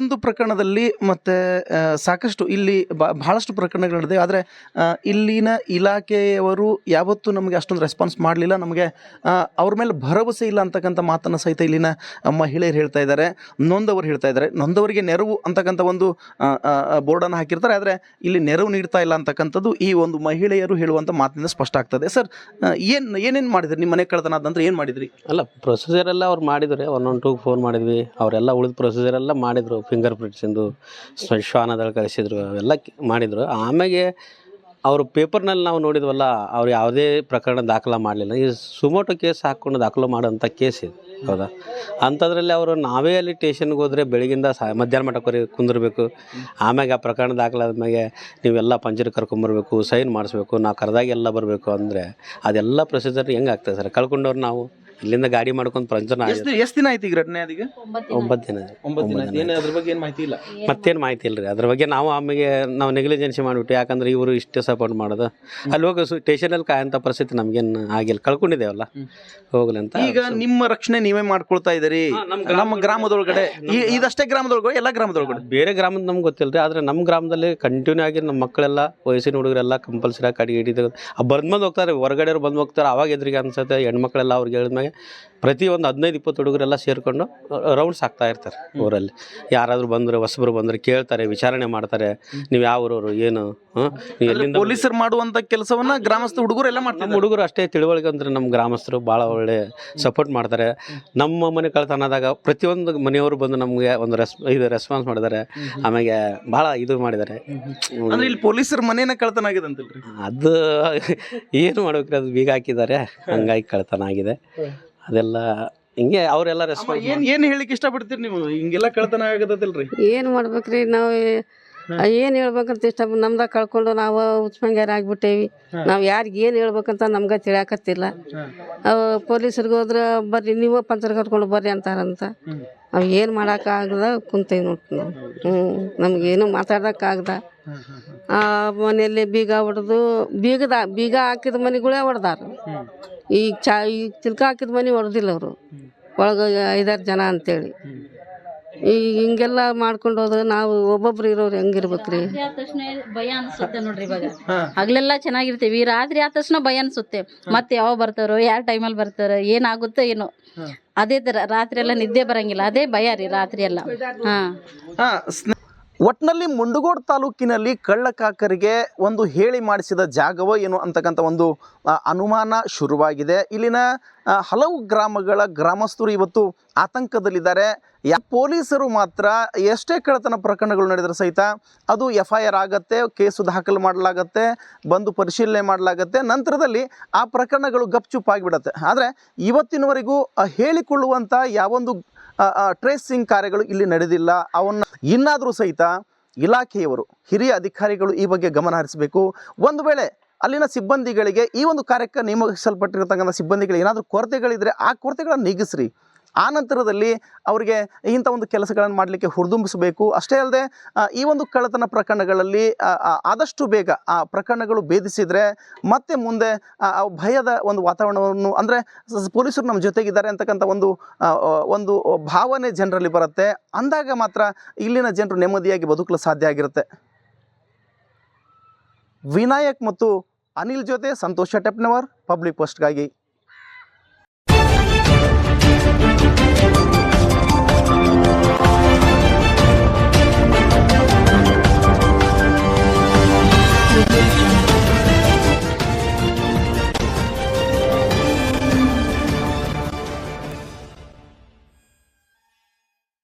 ಒಂದು ಪ್ರಕರಣದಲ್ಲಿ ಮತ್ತೆ ಸಾಕಷ್ಟು ಇಲ್ಲಿ ಬಹಳಷ್ಟು ಪ್ರಕರಣಗಳು ನಡೆದಿವೆ. ಆದರೆ ಇಲ್ಲಿನ ಇಲಾಖೆಯವರು ಯಾವತ್ತೂ ನಮಗೆ ಅಷ್ಟೊಂದು ರೆಸ್ಪಾನ್ಸ್ ಮಾಡಲಿಲ್ಲ. ನಮಗೆ ಅವ್ರ ಮೇಲೆ ಭರವಸೆ ಇಲ್ಲ ಅಂತಕ್ಕಂಥ ಮಾತನ್ನು ಸಹಿತ ಇಲ್ಲಿನ ಮಹಿಳೆಯರು ಹೇಳ್ತಾ ಇದ್ದಾರೆ, ನೊಂದವರು ಹೇಳ್ತಾ ಇದ್ದಾರೆ. ನೊಂದವರಿಗೆ ನೆರವು ಅಂತಕ್ಕಂಥ ಒಂದು ಬೋರ್ಡನ್ನು ಹಾಕಿರ್ತಾರೆ. ಆದರೆ, ಇಲ್ಲಿ ನೆರವು ನೀಡ್ತಾ ಇಲ್ಲ ಅಂತಕ್ಕಂಥದ್ದು ಈ ಒಂದು ಮಹಿಳೆಯರು ಹೇಳುವಂಥ ಮಾತಿನಿಂದ ಸ್ಪಷ್ಟ ಆಗ್ತದೆ. ಸರ್ ಏನು, ಏನೇನು ಮಾಡಿದ್ರಿ? ನಿಮ್ಮ ಮನೆ ಕಳ್ತನ ಆದಂದ್ರೆ ಏನು ಮಾಡಿದ್ರಿ? ಅಲ್ಲ ಪ್ರೊಸೀಜರ್ ಎಲ್ಲ ಅವ್ರು ಮಾಡಿದರೆ ಒನ್ ಒನ್ ಟೂಗೆ ಫೋನ್ ಮಾಡಿದ್ವಿ. ಅವರೆಲ್ಲ ಉಳಿದ ಪ್ರೊಸೀಜರ್ ಎಲ್ಲ ಮಾಡಿದರು. ಫಿಂಗರ್ ಪ್ರಿಂಟ್ಸಿಂದು ಶ್ವಾನದಲ್ಲಿ ಕಳಿಸಿದ್ರು, ಅವೆಲ್ಲ ಮಾಡಿದರು. ಆಮೇಲೆ ಅವರು ಪೇಪರ್ನಲ್ಲಿ ನಾವು ನೋಡಿದ್ವಲ್ಲ, ಅವ್ರು ಯಾವುದೇ ಪ್ರಕರಣ ದಾಖಲೆ ಮಾಡಲಿಲ್ಲ. ಈ ಸುಮೋಟೋ ಕೇಸ್ ಹಾಕ್ಕೊಂಡು ದಾಖಲು ಮಾಡೋಂಥ ಕೇಸ್ ಇದು, ಹೌದಾ? ಅಂಥದ್ರಲ್ಲಿ ಅವರು ನಾವೇ ಅಲ್ಲಿ ಟೇಷನ್ಗೆ ಹೋದರೆ ಬೆಳಗಿಂದ ಸಾ ಮಧ್ಯಾಹ್ನ ಮಟ್ಟಕ್ಕೆ ಕುಂದಿರಬೇಕು. ಆಮ್ಯಾಗ ಆ ಪ್ರಕರಣ ದಾಖಲಾದ್ಮೇಲೆ ನೀವೆಲ್ಲ ಪಂಚರ್ ಕರ್ಕೊಂಬರ್ಬೇಕು, ಸೈನ್ ಮಾಡಿಸ್ಬೇಕು, ನಾವು ಕರೆದಾಗೆಲ್ಲ ಬರಬೇಕು ಅಂದರೆ ಅದೆಲ್ಲ ಪ್ರೊಸೀಜರ್ ಹೆಂಗೆ ಆಗ್ತದೆ ಸರ್? ಕಳ್ಕೊಂಡವ್ರು ನಾವು? ಇಲ್ಲಿಂದ ಗಾಡಿ ಮಾಡ್ಕೊಂಡು ಪಂಚರ್ ಎಷ್ಟು ಎಷ್ಟು ದಿನ ಆಯ್ತು ಈಗ ಘಟನೆ ಅದೀಗ? ಒಂಬತ್ತು ದಿನ ಒಂಬತ್ತು ದಿನ ಆಯ್ತು. ಏನು ಅದ್ರ ಬಗ್ಗೆ ಏನು ಮಾಹಿತಿ ಇಲ್ಲ? ಮತ್ತೇನ್ ಮಾಹಿತಿ ಇಲ್ಲ ರೀ ಅದ್ರ ಬಗ್ಗೆ ನಾವು ಆಮೇಲೆ ನಾವು ನೆಗ್ಲಿಜೆನ್ಸಿ ಮಾಡಿಬಿಟ್ಟು ಯಾಕಂದ್ರೆ ಇವರು ಇಷ್ಟೇ ಸಪೋರ್ಟ್ ಮಾಡೋದು. ಅಲ್ಲಿ ಹೋಗಿ ಸ್ಟೇಷನಲ್ಲಿ ಕಾಯಂಥ ಪರಿಸ್ಥಿತಿ ನಮಗೇನು ಆಗಿಲ್ಲ. ಕಳ್ಕೊಂಡಿದ್ದೇವಲ್ಲ? ಹೋಗ್ಲಿ ಅಂತ ಈಗ ನಿಮ್ಮ ರಕ್ಷಣೆ ನೀವೇ ಮಾಡ್ಕೊಳ್ತಾ ಇದ್ದೀರಿ. ನಮ್ಮ ಗ್ರಾಮದೊಳಗಡೆ. ಇದಷ್ಟೇ ಗ್ರಾಮದೊಳಗಡೆ ಎಲ್ಲ ಗ್ರಾಮದೊಳಗಡೆ? ಬೇರೆ ಗ್ರಾಮದ ನಮ್ಗೆ ಗೊತ್ತಿಲ್ಲ ರೀ ಆದರೆ ನಮ್ಮ ಗ್ರಾಮದಲ್ಲಿ ಕಂಟಿನ್ಯೂ ಆಗಿ ನಮ್ಮ ಮಕ್ಕಳೆಲ್ಲ ವಯಸ್ಸಿನ ಹುಡುಗರೆಲ್ಲ ಕಂಪಲ್ಸರಿ ಆಗಿ ಕಡಿಗೆ ಹಿಡಿದು ಬಂದ್ ಬಂದು ಹೋಗ್ತಾರೆ. ಹೊರಗಡೆ ಬಂದು ಹೋಗ್ತಾರೆ. ಅವಾಗ ಎದುರಿಗೆ ಅನ್ಸುತ್ತೆ. ಹೆಣ್ಮಕ್ಳೆಲ್ಲ ಅವ್ರಿಗೆ ಹೇಳಿದ್ಮೇಲೆ ಪ್ರತಿ ಒಂದು ಹದಿನೈದು ಇಪ್ಪತ್ತು ಹುಡುಗರೆಲ್ಲ ಸೇರಿಕೊಂಡು ರೌಂಡ್ಸ್ ಆಗ್ತಾ ಇರ್ತಾರೆ ಊರಲ್ಲಿ. ಯಾರಾದರೂ ಬಂದರೆ ಹೊಸಬ್ರು ಬಂದರೆ ಕೇಳ್ತಾರೆ ವಿಚಾರಣೆ ಮಾಡ್ತಾರೆ. ನೀವು ಯಾವ ಊರವರು ಏನು? ಎಲ್ಲಿಂದ ಪೊಲೀಸರು ಮಾಡುವಂಥ ಕೆಲಸವನ್ನ ಗ್ರಾಮಸ್ಥ ಹುಡುಗರು ಎಲ್ಲ ನಮ್ಮ ಮಾಡ್ತಾರೆ ಹುಡುಗರು ಅಷ್ಟೇ ತಿಳುವಳಿಕೆ ಅಂದರೆ ನಮ್ಮ ಗ್ರಾಮಸ್ಥರು ಭಾಳ ಒಳ್ಳೆ ಸಪೋರ್ಟ್ ಮಾಡ್ತಾರೆ. ನಮ್ಮ ಮನೆ ಕಳ್ತನದಾಗ ಪ್ರತಿಯೊಂದು ಮನೆಯವರು ಬಂದು ನಮಗೆ ಒಂದು ರೆಸ್ ಇದು ರೆಸ್ಪಾನ್ಸ್ ಮಾಡಿದ್ದಾರೆ. ಆಮೇಲೆ ಭಾಳ ಇದು ಮಾಡಿದ್ದಾರೆ. ಅಂದ್ರೆ ಇಲ್ಲಿ ಪೊಲೀಸರ ಮನೇನ ಕಳ್ತನ ಆಗಿದೆ ಅಂತಲ್ರಿ? ಅದು ಏನು ಮಾಡ್ಬೇಕು ಅದು ಬೀಗ ಹಾಕಿದ್ದಾರೆ. ಹಂಗಾಗಿ ಕಳ್ತನ ಆಗಿದೆ. ಅದೆಲ್ಲ ಹಿಂಗೆ ಅವರೆಲ್ಲ ರೆಸ್ಪಾನ್ಸ್ ಏನ್ ಏನ್ ಹೇಳಿಕ್ ಇಷ್ಟಪಡ್ತೀರಿ ನೀವು? ಹಿಂಗೆಲ್ಲ ಕಳ್ತನ ಆಗದಲ್ರಿ ಏನು ಮಾಡ್ಬೇಕ್ರಿ ನಾವು ಏನು ಹೇಳ್ಬೇಕಂತ ಇಷ್ಟ ನಮ್ದ ಕಳ್ಕೊಂಡು ನಾವು ಉಚ್ಮಂಗ್ಯಾರ ಆಗ್ಬಿಟ್ಟೇವಿ. ನಾವು ಯಾರಿಗೆ ಏನು ಹೇಳ್ಬೇಕಂತ ನಮ್ಗೆ ತಿಳಿಯಾಕತ್ತಿಲ್ಲ. ಅವು ಪೊಲೀಸರಿಗೆ ಹೋದ್ರೆ ಬರ್ರಿ ನೀವು ಪಂಚರ್ ಕರ್ಕೊಂಡು ಬರ್ರಿ ಅಂತಾರಂತ. ಅವು ಏನು ಮಾಡೋಕ್ಕಾಗದ ಕುಂತೇವಿ ನೋಡಿ ನಾವು. ಹ್ಞೂ ನಮಗೇನು ಮಾತಾಡೋಕ್ಕಾಗ್ದ ಆ ಮನೆಯಲ್ಲಿ ಬೀಗ ಹೊಡೆದು ಬೀಗದ ಬೀಗ ಹಾಕಿದ ಮನೆಗಳೇ ಹೊಡೆದಾರ. ಈಗ ಚಾ ಈಗ ಚಿಲ್ಕ ಹಾಕಿದ ಮನೆ ಹೊಡೆದಿಲ್ಲ ಅವರು. ಒಳಗೆ ಐದಾರು ಜನ ಅಂತೇಳಿ. ಈಗ ಹಿಂಗೆಲ್ಲ ಮಾಡ್ಕೊಂಡು ಹೋದ್ರೆ ನಾವು ಒಬ್ಬೊಬ್ರು ಇರೋರು ಹೆಂಗಿರ್ಬೇಕ್ರಿ? ರಾತ್ರಿ ಆದ ತಕ್ಷಣ ಭಯ ಅನ್ಸುತ್ತೆ ನೋಡ್ರಿ ಇವಾಗ. ಹಗಲೆಲ್ಲ ಚೆನ್ನಾಗಿರ್ತೀವಿ ರಾತ್ರಿ ಆದ ತಕ್ಷಣ ಭಯ ಅನ್ಸುತ್ತೆ. ಮತ್ತೆ ಯಾವಾಗ ಬರ್ತಾರೋ ಯಾವ ಟೈಮಲ್ಲಿ ಬರ್ತಾರೋ ಏನಾಗುತ್ತೋ ಏನೋ. ಅದೇ ತರ ರಾತ್ರಿ ಎಲ್ಲ ನಿದ್ದೆ ಬರಂಗಿಲ್ಲ. ಅದೇ ಭಯ ರೀ ರಾತ್ರಿ ಎಲ್ಲ. ಹಾ ಒಟ್ನಲ್ಲಿ ಮುಂಡಗೋಡ್ ತಾಲೂಕಿನಲ್ಲಿ ಕಳ್ಳಕಾಕರಿಗೆ ಒಂದು ಹೇಳಿ ಮಾಡಿಸಿದ ಜಾಗವೋ ಏನು ಅಂತಕ್ಕಂಥ ಒಂದು ಅನುಮಾನ ಶುರುವಾಗಿದೆ. ಇಲ್ಲಿನ ಹಲವು ಗ್ರಾಮಗಳ ಗ್ರಾಮಸ್ಥರು ಇವತ್ತು ಆತಂಕದಲ್ಲಿದ್ದಾರೆ. ಯಾ, ಪೊಲೀಸರು ಮಾತ್ರ ಎಷ್ಟೇ ಕಳತನ ಪ್ರಕರಣಗಳು ನಡೆದರೂ ಸಹಿತ ಅದು ಎಫ್ ಐ ಆರ್ ಆಗತ್ತೆ, ಕೇಸು ದಾಖಲು ಮಾಡಲಾಗತ್ತೆ, ಬಂದು ಪರಿಶೀಲನೆ ಮಾಡಲಾಗತ್ತೆ. ನಂತರದಲ್ಲಿ ಆ ಪ್ರಕರಣಗಳು ಗಪ್ಚುಪ್ಪಾಗಿಬಿಡತ್ತೆ ಆದರೆ ಇವತ್ತಿನವರೆಗೂ ಹೇಳಿಕೊಳ್ಳುವಂಥ ಯಾವೊಂದು ಟ್ರೇಸಿಂಗ್ ಕಾರ್ಯಗಳು ಇಲ್ಲಿ ನಡೆದಿಲ್ಲ. ಅವನ್ನ ಇನ್ನಾದರೂ ಸಹಿತ ಇಲಾಖೆಯವರು, ಹಿರಿಯ ಅಧಿಕಾರಿಗಳು ಈ ಬಗ್ಗೆ ಗಮನ ಹರಿಸಬೇಕು. ಒಂದು ವೇಳೆ ಅಲ್ಲಿನ ಸಿಬ್ಬಂದಿಗಳಿಗೆ ಈ ಒಂದು ಕಾರ್ಯಕ್ಕೆ ನೇಮಿಸಲ್ಪಟ್ಟಿರತಕ್ಕಂಥ ಸಿಬ್ಬಂದಿಗಳಿಗೆ ಏನಾದರೂ ಕೊರತೆಗಳಿದ್ದರೆ ಆ ಕೊರತೆಗಳನ್ನು ನೀಗಿಸ್ರಿ. ಆ ನಂತರದಲ್ಲಿ ಅವರಿಗೆ ಇಂಥ ಒಂದು ಕೆಲಸಗಳನ್ನು ಮಾಡಲಿಕ್ಕೆ ಹುರಿದುಂಬಿಸಬೇಕು. ಅಷ್ಟೇ ಅಲ್ಲದೆ ಈ ಒಂದು ಕಳ್ಳತನ ಪ್ರಕರಣಗಳಲ್ಲಿ ಆದಷ್ಟು ಬೇಗ ಆ ಪ್ರಕರಣಗಳು ಭೇದಿಸಿದರೆ ಮತ್ತೆ ಮುಂದೆ ಭಯದ ಒಂದು ವಾತಾವರಣವನ್ನು, ಅಂದರೆ ಪೊಲೀಸರು ನಮ್ಮ ಜೊತೆಗಿದ್ದಾರೆ ಅಂತಕ್ಕಂಥ ಒಂದು ಒಂದು ಭಾವನೆ ಜನರಲ್ಲಿ ಬರುತ್ತೆ. ಅಂದಾಗ ಮಾತ್ರ ಇಲ್ಲಿನ ಜನರು ನೆಮ್ಮದಿಯಾಗಿ ಬದುಕಲು ಸಾಧ್ಯ ಆಗಿರುತ್ತೆ. ವಿನಾಯಕ್ ಮತ್ತು ಅನಿಲ್ ಜೊತೆ ಸಂತೋಷ ಟೆಪ್ನವರ್, ಪಬ್ಲಿಕ್ ಪೋಸ್ಟ್ಗಾಗಿ.